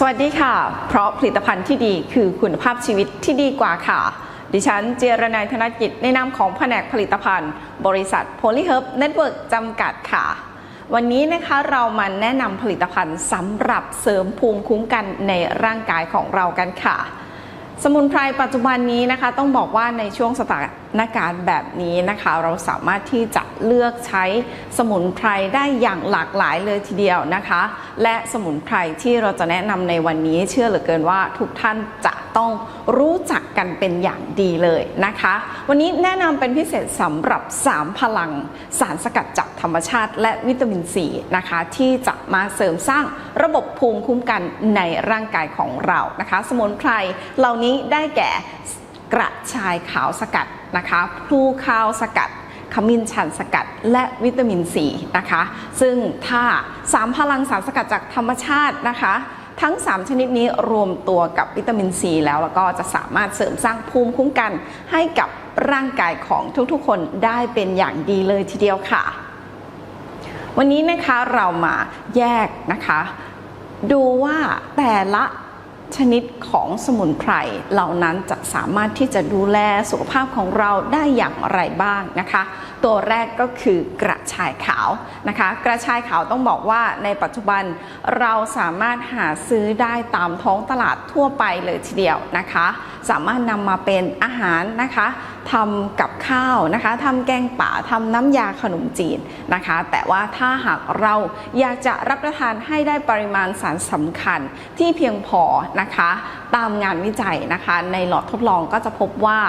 สวัสดีค่ะ เพราะผลิตภัณฑ์ที่ดีคือคุณภาพชีวิตที่ดีกว่าค่ะ ดิฉันเจรนายธนกิจในนามของแผนกผลิตภัณฑ์ บริษัท Polyherb Network จำกัดค่ะ วันนี้นะคะเรามาแนะนำผลิตภัณฑ์สำหรับเสริมภูมิคุ้มกันในร่างกายของเรากันค่ะ สมุนไพรปัจจุบันนี้นะคะ ต้องบอกว่าในช่วงสถานการณ์แบบนี้นะคะ เราสามารถที่จะเลือกใช้สมุนไพรได้อย่างหลากหลายเลยทีเดียวนะคะ และสมุนไพรที่เราจะแนะนำในวันนี้เชื่อเหลือเกินว่าทุกท่านจะ ต้องรู้จักกันเป็นอย่างดีเลยนะคะ วันนี้แนะนำเป็นพิเศษสำหรับ 3 พลังสารสกัดจากธรรมชาติ และวิตามินซีนะคะ ที่จะมาเสริมสร้างระบบภูมิคุ้มกันในร่างกายของเรานะคะ สมุนไพรเหล่านี้ได้แก่กระชายขาวสกัดนะคะพลูข้าวสกัดขมิ้นชันสกัดและวิตามินซีนะคะ ซึ่งถ้า3พลังสารสกัดจากธรรมชาตินะคะ ทั้ง 3 ชนิดนี้รวมตัวกับวิตามินซีแล้วแล้วก็จะสามารถเสริมสร้างภูมิคุ้มกันให้กับร่างกายของทุกๆ คนได้เป็นอย่างดีเลยทีเดียวค่ะ วันนี้นะคะเรามาแยกนะคะ ดูว่าแต่ละชนิดของสมุนไพรเหล่านั้นจะสามารถที่จะดูแลสุขภาพของเราได้อย่างไรบ้างนะคะตัวแรกก็คือกระชายขาวนะคะ กระชายขาวต้องบอกว่าในปัจจุบันเราสามารถหาซื้อได้ตามท้องตลาดทั่วไปเลยทีเดียวนะคะ สามารถนำมาเป็นอาหารนะคะทำกับข้าวนะคะทำแกงป่าทำน้ำยาขนมจีนนะคะ แต่ว่าถ้าหากเราอยากจะรับประทานให้ได้ปริมาณสารสำคัญที่เพียงพอนะคะ ตามงานวิจัยนะคะ ในหลอดทดลองก็จะพบว่า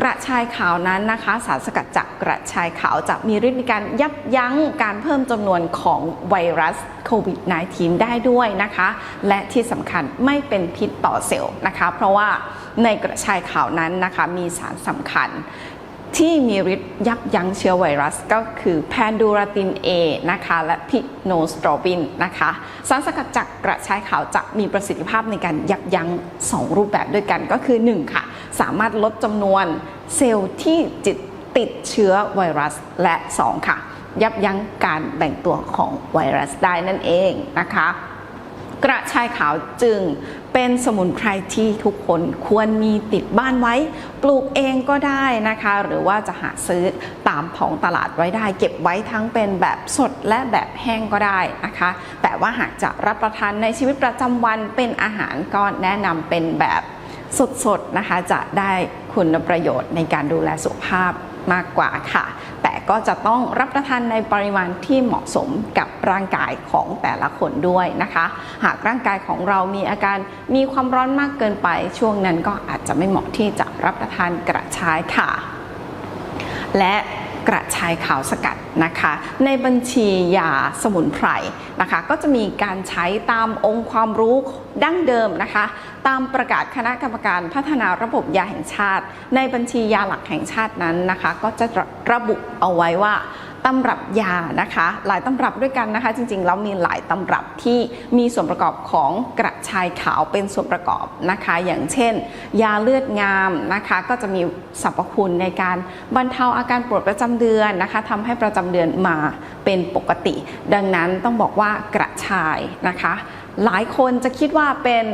กระชายขาวนั้นนะคะ สารสกัดจากกระชายขาวจะมีฤทธิ์ในการยับยั้งการเพิ่มจำนวนของไวรัสโควิด -19 ได้ด้วยนะคะ และที่สำคัญไม่เป็นพิษต่อเซลล์นะคะ เพราะว่าในกระชายขาวนั้นนะคะมีสารสำคัญที่มีฤทธิ์ยับยั้งเชื้อไวรัสก็คือแพนดูราติน A นะคะ และพิโนสตรอบินนะคะ สารสกัดจากกระชายขาวจะมีประสิทธิภาพในการยับยั้ง 2 รูปแบบด้วยกันก็คือ 1 ค่ะ สามารถลดจำนวนเซลล์ที่จิตติดเชื้อไวรัสและ 2 ค่ะ ยับยั้งการแบ่งตัวของไวรัสได้นั่นเองนะคะกระชายขาวจึงเป็นสมุนไพรที่ทุกคนควรมีติดบ้านไว้ ปลูกเองก็ได้นะคะ หรือว่าจะหาซื้อตามท้องตลาดไว้ได้ เก็บไว้ทั้งเป็นแบบสดและแบบแห้งก็ได้นะคะ แต่ว่าหากจะรับประทานในชีวิตประจำวันเป็นอาหารก็แนะนำเป็นแบบ สดๆนะคะจะได้คุณประโยชน์ในการดูแลสุขภาพมากกว่าค่ะ แต่ก็จะต้องรับประทานในปริมาณที่เหมาะสมกับร่างกายของแต่ละคนด้วยนะคะ หากร่างกายของเรามีอาการมีความร้อนมากเกินไป ช่วงนั้นก็อาจจะไม่เหมาะที่จะรับประทานกระชายค่ะ และ กระชายขาวสกัดนะคะ ในบัญชียาสมุนไพรนะคะ ก็จะมีการใช้ตามองค์ความรู้ดั้งเดิมนะคะ ตามประกาศคณะกรรมการพัฒนาระบบยาแห่งชาติ ในบัญชียาหลักแห่งชาตินั้นนะคะ ก็จะระบุเอาไว้ว่า ตำรับยานะคะ หลายตำรับด้วยกันนะคะ จริงๆแล้วมีหลายตำรับที่มีส่วนประกอบของกระชายขาวเป็นส่วนประกอบนะคะ อย่างเช่น ยาเลือดงามนะคะ ก็จะมีสรรพคุณในการบรรเทาอาการปวดประจำเดือนนะคะทำให้ประจำเดือนมาเป็นปกติ ดังนั้นต้องบอกว่ากระชายนะคะ หลายคนจะคิดว่าเป็น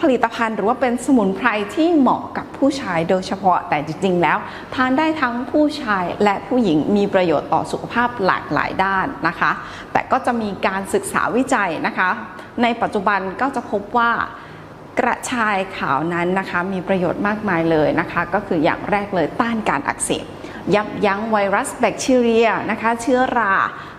ผลิตภัณฑ์หรือว่าเป็นสมุนไพรที่เหมาะกับผู้ชายโดยเฉพาะแต่จริงๆ แล้ว ทานได้ทั้งผู้ชายและผู้หญิงมีประโยชน์ต่อสุขภาพหลากหลายด้านนะคะ แต่ก็จะมีการศึกษาวิจัยนะคะ ในปัจจุบันก็จะพบว่ากระชายขาวนั้นนะคะมีประโยชน์มากมายเลยนะคะ ก็คืออย่างแรกเลยต้านการอักเสบยับยั้งไวรัสแบคทีเรียนะคะ เชื้อรา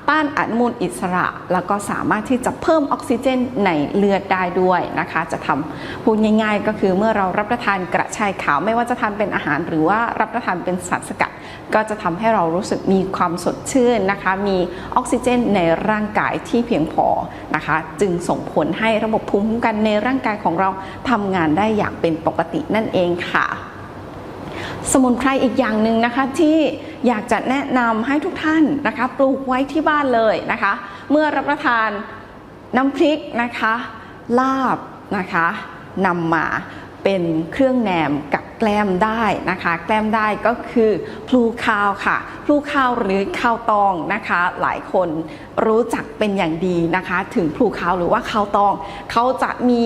ต้านอนุมูลอิสระ แล้วก็สามารถที่จะเพิ่มออกซิเจนในเลือดได้ด้วยนะคะ จะทำพูดง่าย ๆ ก็คือเมื่อเรารับประทานกระชายขาวไม่ว่าจะทานเป็นอาหารหรือว่ารับประทานเป็นสารสกัด ก็จะทำให้เรารู้สึกมีความสดชื่นนะคะ มีออกซิเจนในร่างกายที่เพียงพอนะคะ จึงส่งผลให้ระบบภูมิคุ้มกันในร่างกายของเราทำงานได้อย่างเป็นปกตินั่นเองค่ะ สมุนไพรอีกอย่างหนึ่งนะคะที่อยากจะแนะนำให้ทุกท่านนะคะ ปลูกไว้ที่บ้านเลยนะคะ เมื่อรับประทานน้ำพริกนะคะลาบนะคะนำมาเป็นเครื่องแหนมกับแกล้มได้นะคะ แกล้มได้ก็คือพลูคาวค่ะพลูคาวหรือข้าวตองนะคะ หลายคนรู้จักเป็นอย่างดีนะคะ ถึงพลูคาวหรือว่าข้าวตอง เขาจะมี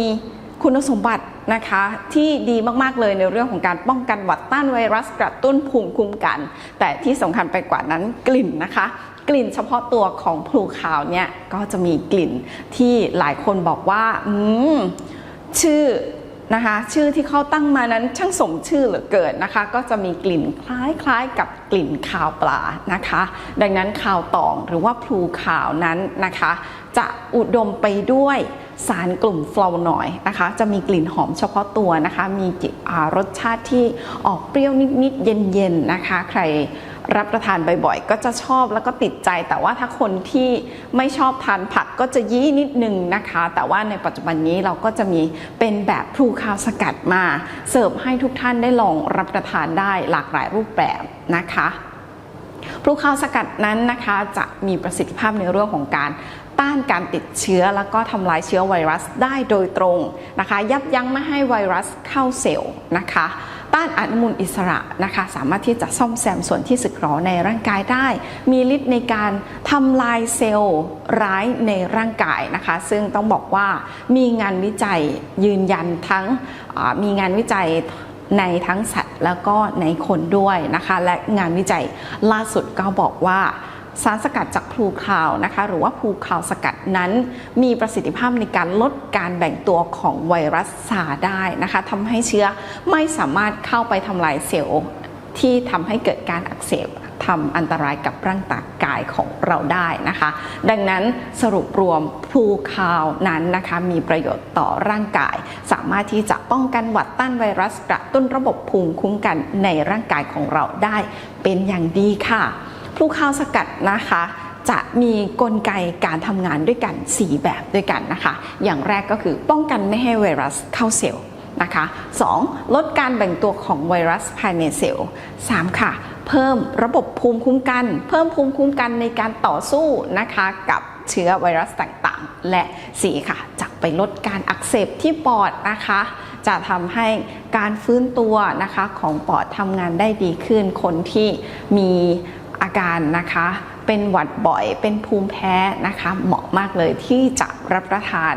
คุณสมบัติ นะคะที่ดีมากๆเลยในเรื่องของการป้องกันหวัดต้านไวรัสกระตุ้นภูมิคุ้มกัน แต่ที่สำคัญไปกว่านั้นกลิ่นนะคะ กลิ่นเฉพาะตัวของพลูคาวเนี่ยก็จะมีกลิ่นที่หลายคนบอกว่าอืมชื่อนะคะชื่อที่เขาตั้งมานั้นช่างสมชื่อเหลือเกินนะคะ ก็จะมีกลิ่นคล้ายๆกับกลิ่นคาวปลานะคะ ดังนั้นคาวตองหรือว่าพลูคาวนั้นนะคะ จะอุดมไปด้วย สารกลุ่มฟลาวนอยด์นะคะ จะมีกลิ่นหอมเฉพาะตัวนะคะ มีรสชาติที่ออกเปรี้ยวนิด ๆ เย็น ๆ นะคะ ใครรับประทานบ่อย ๆ ก็จะชอบแล้วก็ติดใจ แต่ว่าถ้าคนที่ไม่ชอบทานผักก็จะยี่นิดนึงนะคะ แต่ว่าในปัจจุบันนี้เราก็จะมีเป็นแบบพลูคาวสกัดมา เสิร์ฟให้ทุกท่านได้ลองรับประทานได้หลากหลายรูปแบบนะคะพลูคาวสกัดนั้นนะคะจะมีประสิทธิภาพในเรื่องของการ ต้านการติดเชื้อ แล้วก็ทำลายเชื้อไวรัสได้โดยตรงนะคะ ยับยั้งไม่ให้ไวรัสเข้าเซลล์นะคะ ต้านอนุมูลอิสระนะคะ สามารถที่จะซ่อมแซมส่วนที่สึกหรอในร่างกายได้ มีฤทธิ์ในการทำลายเซลล์ร้ายในร่างกายนะคะ ซึ่งต้องบอกว่ามีงานวิจัยยืนยันทั้งมีงานวิจัยในทั้งสัตว์แล้วก็ในคนด้วยนะคะ และงานวิจัยล่าสุดก็บอกว่า สารสกัดจากพลูคาวนะคะหรือว่าพลูคาวสกัดนั้น มีประสิทธิภาพในการลดการแบ่งตัวของไวรัสซาได้นะคะทำให้เชื้อไม่สามารถเข้าไปทำลายเซลล์ที่ทำให้เกิดการอักเสบทำอันตรายกับร่างกายของเราได้นะคะ ดังนั้นสรุปรวมพลูคาวนั้นนะคะมีประโยชน์ต่อร่างกาย สามารถที่จะป้องกันหวัดต้านไวรัสกระตุ้นระบบภูมิคุ้มกันในร่างกายของเราได้เป็นอย่างดีค่ะ พลูคาวสกัดนะคะจะมีกลไกการทำงานด้วยกัน 4 แบบด้วยกันนะคะ อย่างแรกก็คือป้องกันไม่ให้ไวรัสเข้าเซลล์นะคะ 2. ลดการแบ่งตัวของไวรัสภายในเซลล์ 3. ค่ะ เพิ่มระบบภูมิคุ้มกัน เพิ่มภูมิคุ้มกันในการต่อสู้นะคะกับเชื้อไวรัสต่างๆ และ4ค่ะจะไปลดการอักเสบที่ปอดนะคะ จะทำให้การฟื้นตัวนะคะของปอดทำงานได้ดีขึ้นคนที่มี อาการนะคะ เป็นหวัดบ่อยเป็นภูมิแพ้นะคะ เหมาะมากเลยที่จะรับประทาน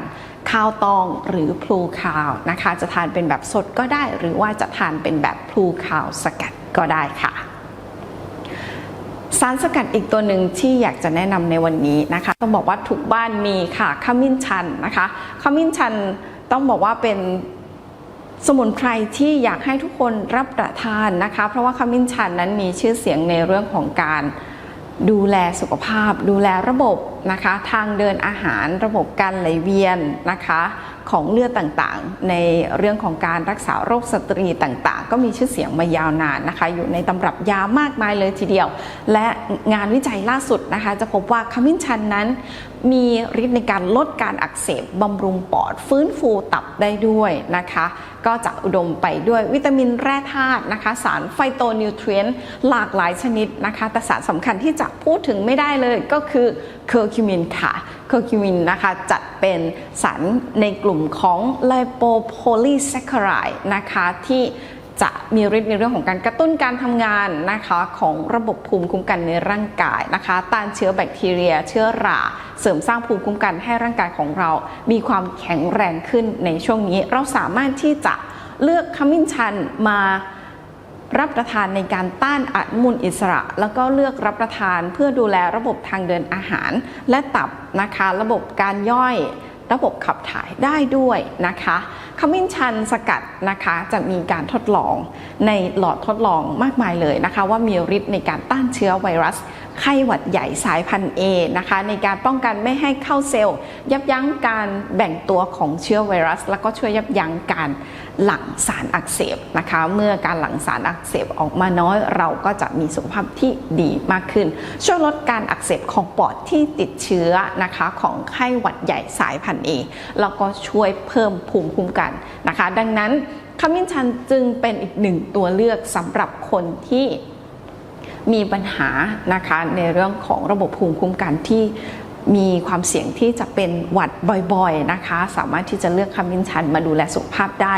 ข้าวตองหรือพลูคาวนะคะ จะทานเป็นแบบสดก็ได้ หรือว่าจะทานเป็นแบบพลูคาวสกัดก็ได้ค่ะ สารสกัดอีกตัวหนึ่งที่อยากจะแนะนำในวันนี้นะคะ ต้องบอกว่าทุกบ้านมีค่ะขมิ้นชันนะคะขมิ้นชันต้องบอกว่าเป็น สมุนไพรที่อยากให้ทุกคนรับประทานนะคะ เพราะว่าขมิ้นชันนั้นมีชื่อเสียงในเรื่องของการดูแลสุขภาพ ดูแลระบบนะคะ ทางเดินอาหารระบบการไหลเวียนนะคะ ของเลือดต่างๆ ในเรื่องของการรักษาโรคสตรีต่างๆ ก็มีชื่อเสียงมายาวนานนะคะ อยู่ในตำรับยามากมายเลยทีเดียว และงานวิจัยล่าสุดนะคะ จะพบว่าขมิ้นชันนั้นมีฤทธิ์ในการลดการอักเสบบำรุงปอด ฟื้นฟูตับได้ด้วยนะคะ ก็จะอุดมไปด้วยวิตามินแร่ธาตุนะคะ สารไฟโตนิวเทรียนหลากหลายชนิดนะคะ แต่สารสำคัญที่จะพูดถึงไม่ได้เลยก็คือเคอร์คิมินค่ะเคอร์คิมินนะคะจัดเป็นสารในกลุ่มของไลโปโพลีแซคคารายนะคะที่ จะมีฤทธิ์ในเรื่องของการกระตุ้นการทำงานนะคะของระบบภูมิคุ้มกันในร่างกายนะคะ ต้านเชื้อแบคทีเรีย เชื้อรา เสริมสร้างภูมิคุ้มกันให้ร่างกายของเรา มีความแข็งแรงขึ้นในช่วงนี้ เราสามารถที่จะเลือกขมิ้นชันมารับประทานในการต้านอนุมูลอิสระ แล้วก็เลือกรับประทานเพื่อดูแลระบบทางเดินอาหารและตับนะคะ ระบบการย่อย ระบบขับถ่ายได้ด้วยนะคะขมิ้นชันสกัดนะคะจะมีการทดลองในหลอดทดลองมากมายเลยนะคะ ว่ามีฤทธิ์ในการต้านเชื้อไวรัส ไข้หวัดใหญ่สายพันธุ์ A นะคะในการป้องกันไม่ให้เข้าเซลล์ ยับยั้งการแบ่งตัวของเชื้อไวรัส แล้วก็ช่วยยับยั้งการหลั่งสารอักเสบนะคะ เมื่อการหลั่งสารอักเสบออกมาน้อยเราก็จะมีสุขภาพที่ดีมากขึ้น ช่วยลดการอักเสบของปอดที่ติดเชื้อนะคะของไข้หวัดใหญ่สายพันธุ์ A แล้วก็ช่วยเพิ่มภูมิคุ้มกันนะคะ ดังนั้นขมิ้นชันจึงเป็นอีกหนึ่งตัวเลือกสำหรับคนที่ มีปัญหานะคะในเรื่องของระบบภูมิคุ้มกันที่มีความเสี่ยงที่จะเป็นหวัดบ่อยๆนะคะ สามารถที่จะเลือกขมิ้นชันมาดูแลสุขภาพได้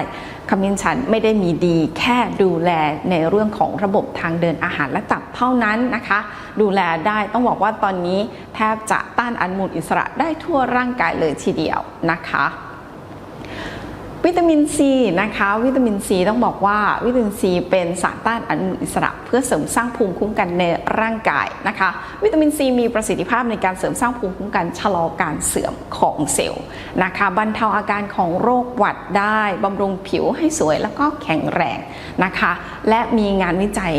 ขมิ้นชันไม่ได้มีดีแค่ดูแลในเรื่องของระบบทางเดินอาหารและตับเท่านั้นนะคะ ดูแลได้ต้องบอกว่าตอนนี้แทบจะต้านอนุมูลอิสระได้ทั่วร่างกายเลยทีเดียวนะคะ วิตามินซีนะคะ วิตามินซีต้องบอกว่าวิตามินซีเป็นสารต้านอนุมูลอิสระ เพื่อเสริมสร้างภูมิคุ้มกันในร่างกายนะคะ วิตามินซีมีประสิทธิภาพในการเสริมสร้างภูมิคุ้มกันชะลอการเสื่อมของเซลล์นะคะบรรเทาอาการของโรคหวัดได้บำรุงผิวให้สวยแล้วก็แข็งแรงนะคะ และมีงานวิจัย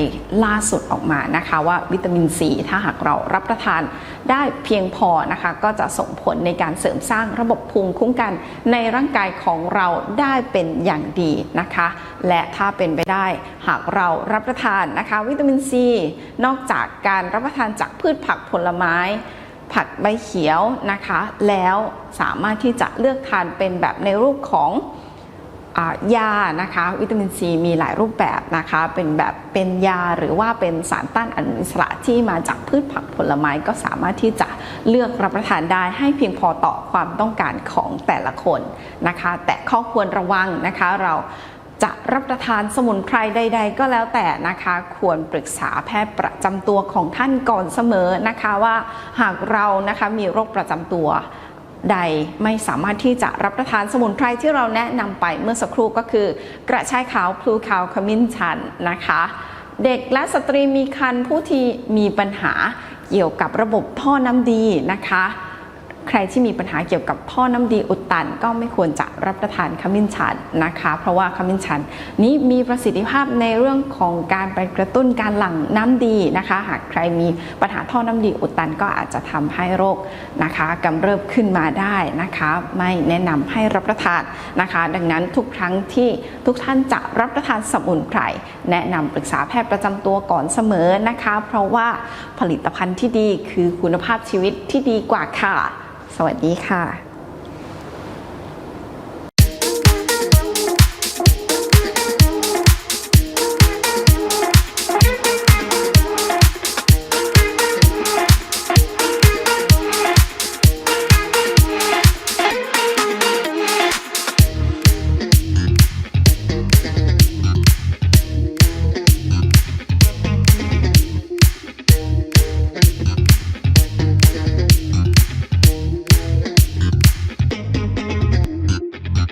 ล่าสุดออกมานะคะว่าวิตามินซีถ้าหากเรารับประทานได้เพียงพอนะคะก็จะส่งผลในการเสริมสร้างระบบภูมิคุ้มกันในร่างกายของเราได้เป็นอย่างดีนะคะ และถ้าเป็นไปได้หากเรารับประทานนะคะ วิตามินซีนอกจากการรับประทานจากพืชผักผลไม้ ผักใบเขียวนะคะ แล้วสามารถที่จะเลือกทานเป็นแบบในรูปของ ยานะคะวิตามินซีมีหลายรูปแบบนะคะ เป็นแบบเป็นยาหรือว่าเป็นสารต้านอนุมูลอิสระที่มาจากพืชผักผลไม้ก็สามารถที่จะเลือกรับประทานได้ให้เพียงพอต่อความต้องการของแต่ละคนนะคะ แต่ข้อควรระวังนะคะเราจะรับประทานสมุนไพรใด ๆ ก็แล้วแต่นะคะ ควรปรึกษาแพทย์ประจำตัวของท่านก่อนเสมอนะคะว่าหากเรานะคะมีโรคประจำตัว ใดไม่สามารถที่จะรับประทานสมุนไพรที่เราแนะนำไปเมื่อสักครู่ก็คือ กระชายขาวพลูขาวขมิ้นชันนะคะ เด็กและสตรีมีครรภ์ผู้ที่มีปัญหาเกี่ยวกับระบบท่อน้ำดีนะคะ ใครที่มีปัญหาเกี่ยวกับท่อน้ำดีอุดตัน ก็ไม่ควรจะรับประทานขมิ้นชันนะคะ เพราะว่าขมิ้นชันนี้มีประสิทธิภาพในเรื่องของการไปกระตุ้นการหลั่งน้ำดีนะคะ หากใครมีปัญหาท่อน้ำดีอุดตันก็อาจจะทำให้โรคนะคะกำเริบขึ้นมาได้นะคะ ไม่แนะนำให้รับประทานนะคะ ดังนั้นทุกครั้งที่ทุกท่านจะรับประทานสมุนไพรแนะนำปรึกษาแพทย์ประจำตัวก่อนเสมอนะคะ เพราะว่าผลิตภัณฑ์ที่ดีคือคุณภาพชีวิตที่ดีกว่าค่ะ สวัสดีค่ะ